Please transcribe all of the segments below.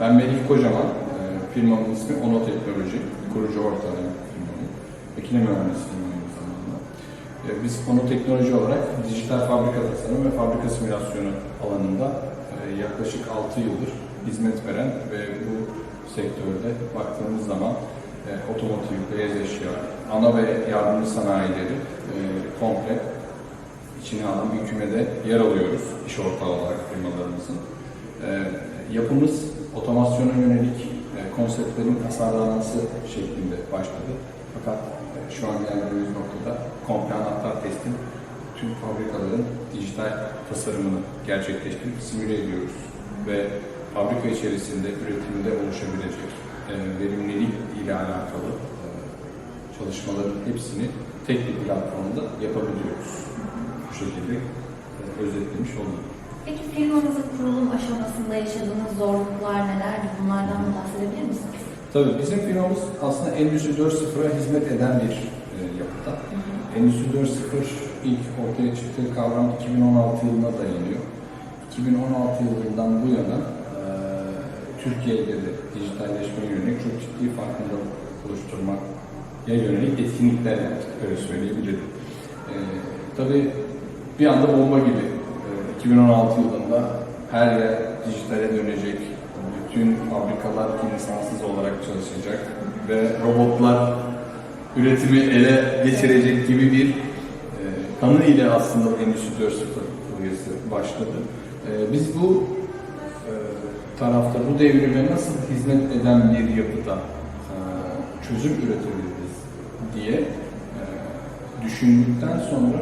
Ben Melih Kocaman. E, firmamın ismi Ono Teknoloji. Kurucu ortağı firmanın. Makine mühendisliğim aynı zamanda. E, biz Ono Teknoloji olarak dijital fabrika tasarımı ve fabrika simülasyonu alanında e, yaklaşık 6 yıldır hizmet veren ve bu sektörde baktığımız zaman e, otomotiv, beyaz eşya, ana ve yardımcı sanayileri e, komple içine alan bir kümede yer alıyoruz iş ortağı olarak firmalarımızın. E, yapımız otomasyona yönelik e, konseptlerin tasarlanması şeklinde başladı. Fakat e, şu an geldiğimiz noktada komple anahtar testin tüm fabrikaların dijital tasarımını gerçekleştirip simüle ediyoruz. Ve fabrika içerisinde üretimde oluşabilecek e, verimlilik ile alakalı çalışmaların hepsini tek bir platformda yapabiliyoruz. Bu şekilde özetlemiş oldum. Peki firmanızın kurulum aşamasında yaşadığınız zorluklar nelerdi? Bunlardan da bahsedebilir misiniz? Tabii bizim firmamız aslında Endüstri 4.0'a hizmet eden bir e, yapıda. Endüstri 4.0 ilk ortaya çıktığı kavram 2016 yılına dayanıyor. 2016 yılından bu yana e, Türkiye'de de dijitalleşmeye yönelik çok ciddi farkındalık oluşturmaya yönelik etkinlikler yaptık, öyle söyleyebilirim. E, tabii bir anda bomba gibi 2016 yılında her yer dijitale dönecek, bütün fabrikalar insansız olarak çalışacak ve robotlar üretimi ele geçirecek gibi bir e, tanı ile aslında Endüstri 4.0 projesi başladı. E, biz bu e, tarafta bu devrime nasıl hizmet eden bir yapıda e, çözüm üretebiliriz diye e, düşündükten sonra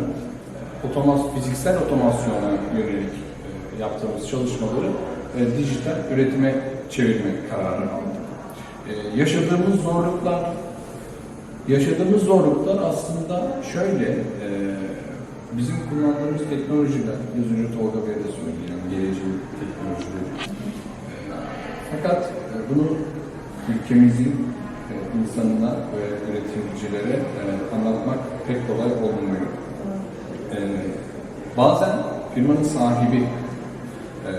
otomas, fiziksel otomasyona yönelik e, yaptığımız çalışmaları e, dijital üretime çevirme kararı aldık. E, yaşadığımız zorluklar yaşadığımız zorluklar aslında şöyle e, bizim kullandığımız teknolojiler, az önce Tolga Bey de yani geleceğin teknolojileri. E, fakat e, bunu ülkemizin e, insanına ve üretimcilere e, anlatmak pek kolay olmuyor. E, bazen firmanın sahibi e,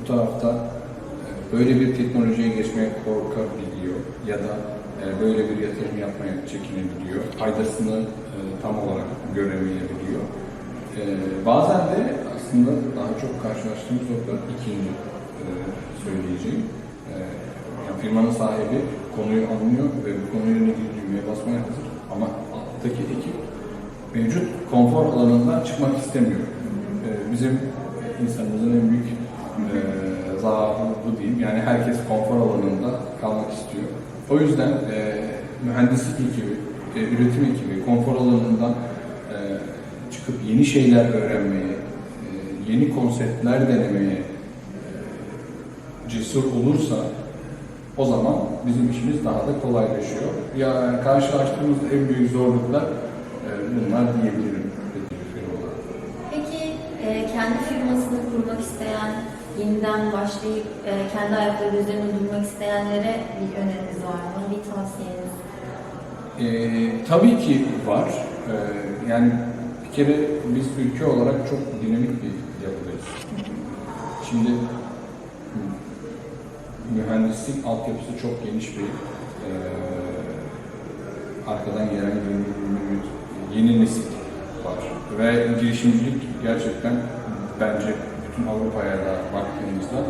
bu tarafta e, böyle bir teknolojiye geçmeye korkabiliyor ya da e, böyle bir yatırım yapmaya çekinebiliyor. Faydasını e, tam olarak göremeyebiliyor. E, bazen de aslında daha çok karşılaştığımız nokta ikinci e, söyleyeceğim. E, yani firmanın sahibi konuyu anlıyor ve bu konuyla ilgili düğmeye basmaya hazır ama alttaki ekip mevcut konfor alanından çıkmak istemiyor. E, bizim insanımızın en büyük e, zaafı bu diyeyim. Yani herkes konfor alanında kalmak istiyor. O yüzden e, mühendislik ekibi, e, üretim ekibi konfor alanından e, çıkıp yeni şeyler öğrenmeye, e, yeni konseptler denemeye e, cesur olursa o zaman bizim işimiz daha da kolaylaşıyor. Ya karşılaştığımız en büyük zorluklar bunlar diyebilirim. Peki e, kendi firmasını kurmak isteyen, yeniden başlayıp e, kendi ayakları üzerinde durmak isteyenlere bir öneriniz var mı? Bir tavsiyeniz? Ee, tabii ki var. Ee, yani bir kere biz ülke olarak çok dinamik bir yapıdayız. Şimdi mühendislik altyapısı çok geniş bir e, arkadan gelen yeni, yeni, nesil var. Ve girişimcilik gerçekten bence bütün Avrupa'ya da baktığımızda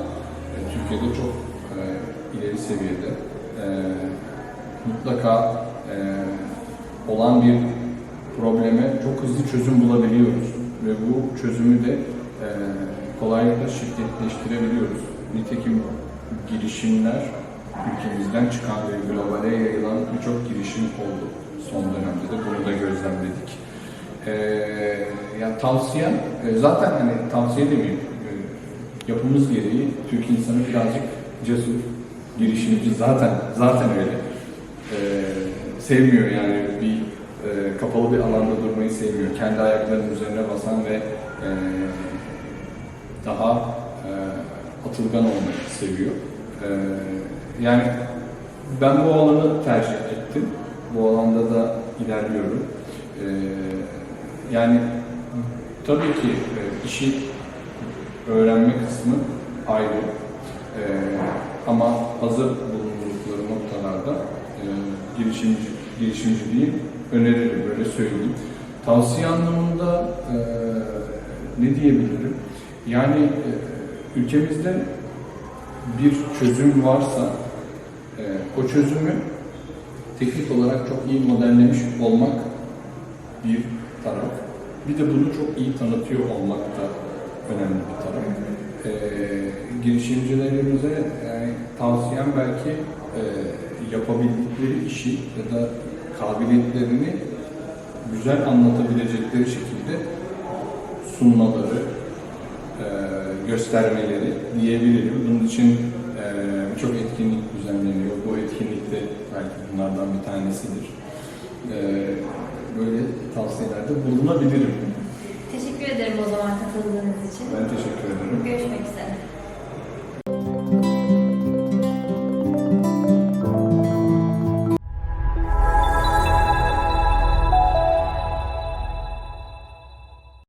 e, Türkiye'de çok e, ileri seviyede. E, mutlaka olan bir probleme çok hızlı çözüm bulabiliyoruz ve bu çözümü de kolaylıkla şirketleştirebiliyoruz. Nitekim girişimler ülkemizden çıkan ve globale yayılan birçok girişim oldu son dönemde de bunu da gözlemledik. E, yani tavsiyem e, zaten hani tavsiye demeyeyim e, yapımız gereği Türk insanı birazcık cesur, girişimci zaten zaten öyle. Ee, sevmiyor yani bir e, kapalı bir alanda durmayı sevmiyor. Kendi ayaklarının üzerine basan ve e, daha e, atılgan olmayı seviyor. E, yani ben bu alanı tercih ettim. Bu alanda da ilerliyorum. E, yani tabii ki e, işi öğrenme kısmı ayrı. E, ama hazır bulundukları noktalarda e, girişimci, girişimciliği öneririm, böyle söyleyeyim. Tavsiye anlamında e, ne diyebilirim? Yani e, ülkemizde bir çözüm varsa o çözümü teknik olarak çok iyi modellemiş olmak bir taraf. Bir de bunu çok iyi tanıtıyor olmak da önemli bir taraf. E, girişimcilerimize yani tavsiyem belki e, yapabildikleri işi ya da kabiliyetlerini güzel anlatabilecekleri şekilde sunmaları, e, göstermeleri diyebilirim. Bunun için belki bunlardan bir tanesidir. E, böyle tavsiyelerde bulunabilirim. Teşekkür ederim o zaman katıldığınız için. Ben teşekkür ederim.